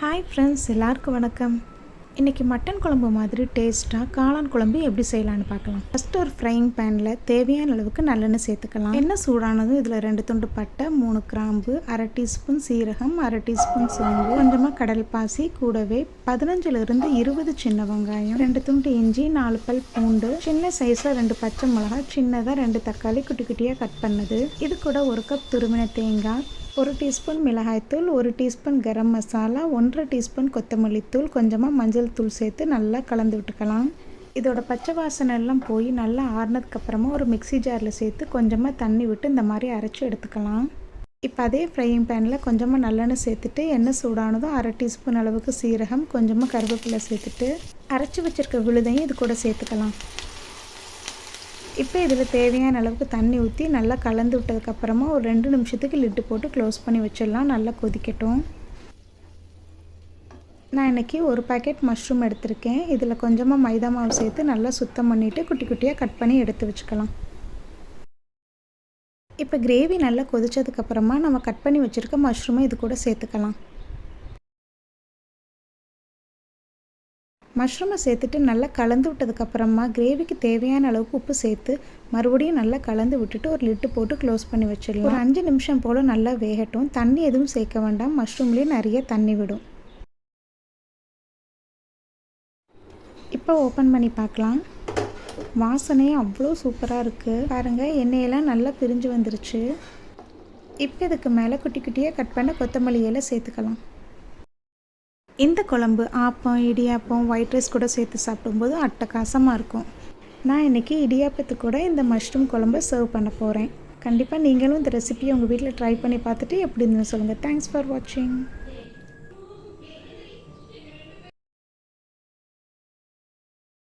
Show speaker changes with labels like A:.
A: Hi friends எல்லாருக்கும் வணக்கம். இன்றைக்கி மட்டன் குழம்பு மாதிரி டேஸ்ட்டாக காளான் குழம்பு எப்படி செய்யலான்னு பார்க்கலாம். ஃபஸ்ட்டு ஒரு ஃப்ரைங் பேனில் தேவையான அளவுக்கு நல்லெண்ணெய் சேர்த்துக்கலாம். எண்ணெய் சூடானதும் இதில் ரெண்டு துண்டு பட்டை மூணு கிராம்பு அரை டீஸ்பூன் சீரகம் அரை டீஸ்பூன் சோம்பு கொஞ்சமாக கடல் பாசி கூடவே பதினஞ்சிலிருந்து இருபது சின்ன வெங்காயம் ரெண்டு துண்டு இஞ்சி நாலு பல் பூண்டு சின்ன சைஸில் ரெண்டு பச்சை மிளகாய் சின்னதாக ரெண்டு தக்காளி குட்டி குட்டியாக கட் பண்ணது. இது கூட ஒரு கப் துருவின தேங்காய் ஒரு டீஸ்பூன் மிளகாய்த்தூள் ஒரு டீஸ்பூன் கரம் மசாலா ஒன்றரை டீஸ்பூன் கொத்தமல்லி தூள் கொஞ்சமாக மஞ்சள் தூள் சேர்த்து நல்லா கலந்து விட்டுக்கலாம். இதோட பச்சை வாசனை எல்லாம் போய் நல்லா ஆறுனதுக்கப்புறமா ஒரு மிக்சி ஜாரில் சேர்த்து கொஞ்சமாக தண்ணி விட்டு இந்த மாதிரி அரைச்சி எடுத்துக்கலாம். இப்போ அதே ஃப்ரையிங் பேனில் கொஞ்சமாக நல்லெண்ணெய் சேர்த்துட்டு எண்ணெய் சூடானதும் அரை டீஸ்பூன் அளவுக்கு சீரகம் கொஞ்சமாக கருவேப்பிலை சேர்த்துட்டு அரைச்சி வச்சுருக்க விழுதையும் இது கூட சேர்த்துக்கலாம். இப்போ இதில் தேவையான அளவுக்கு தண்ணி ஊற்றி நல்லா கலந்து விட்டதுக்கப்புறமா ஒரு ரெண்டு நிமிஷத்துக்கு லிட்டு போட்டு க்ளோஸ் பண்ணி வச்சிடலாம் நல்லா கொதிக்கட்டும். நான் இன்றைக்கி ஒரு பேக்கெட் மஷ்ரூம் எடுத்திருக்கேன். இதில் கொஞ்சமாக மைதா மாவு சேர்த்து நல்லா சுத்தம் பண்ணிவிட்டு குட்டி குட்டியாக கட் பண்ணி எடுத்து வச்சுக்கலாம். இப்போ கிரேவி நல்லா கொதிச்சதுக்கப்புறமா நம்ம கட் பண்ணி வச்சுருக்க மஷ்ரூமை இது கூட சேர்த்துக்கலாம். மஷ்ரூமை சேர்த்துட்டு நல்லா கலந்து விட்டதுக்கப்புறமா கிரேவிக்கு தேவையான அளவுக்கு உப்பு சேர்த்து மறுபடியும் நல்லா கலந்து விட்டுட்டு ஒரு லிட்டு போட்டு க்ளோஸ் பண்ணி வச்சிடலாம். ஒரு அஞ்சு நிமிஷம் போல் நல்லா வேகட்டும். தண்ணி எதுவும் சேர்க்க வேண்டாம். மஷ்ரூம்லேயே நிறைய தண்ணி விடும். இப்போ ஓப்பன் பண்ணி பார்க்கலாம். வாசனை அவ்வளோ சூப்பராக இருக்குது பாருங்கள் எண்ணெயெல்லாம் நல்லா பிரிஞ்சு வந்துருச்சு. இப்போ இதுக்கு மேலே குட்டி குட்டியாக கட் பண்ண கொத்தமல்லி இலை சேர்த்துக்கலாம். இந்த குழம்பு ஆப்பம் இடியாப்பம் ஒயிட் ரைஸ் கூட சேர்த்து சாப்பிடும்போது அட்டகாசமாக இருக்கும். நான் இன்றைக்கி இடியாப்பத்து கூட இந்த மஷ்ரூம் குழம்பு சர்வ் பண்ண போகிறேன் கண்டிப்பாக நீங்களும் இந்த ரெசிபியை உங்கள் வீட்டில் ட்ரை பண்ணி பார்த்துட்டு எப்படி இருந்ததுன்னு சொல்லுங்கள் தேங்க்ஸ் ஃபார் வாட்சிங்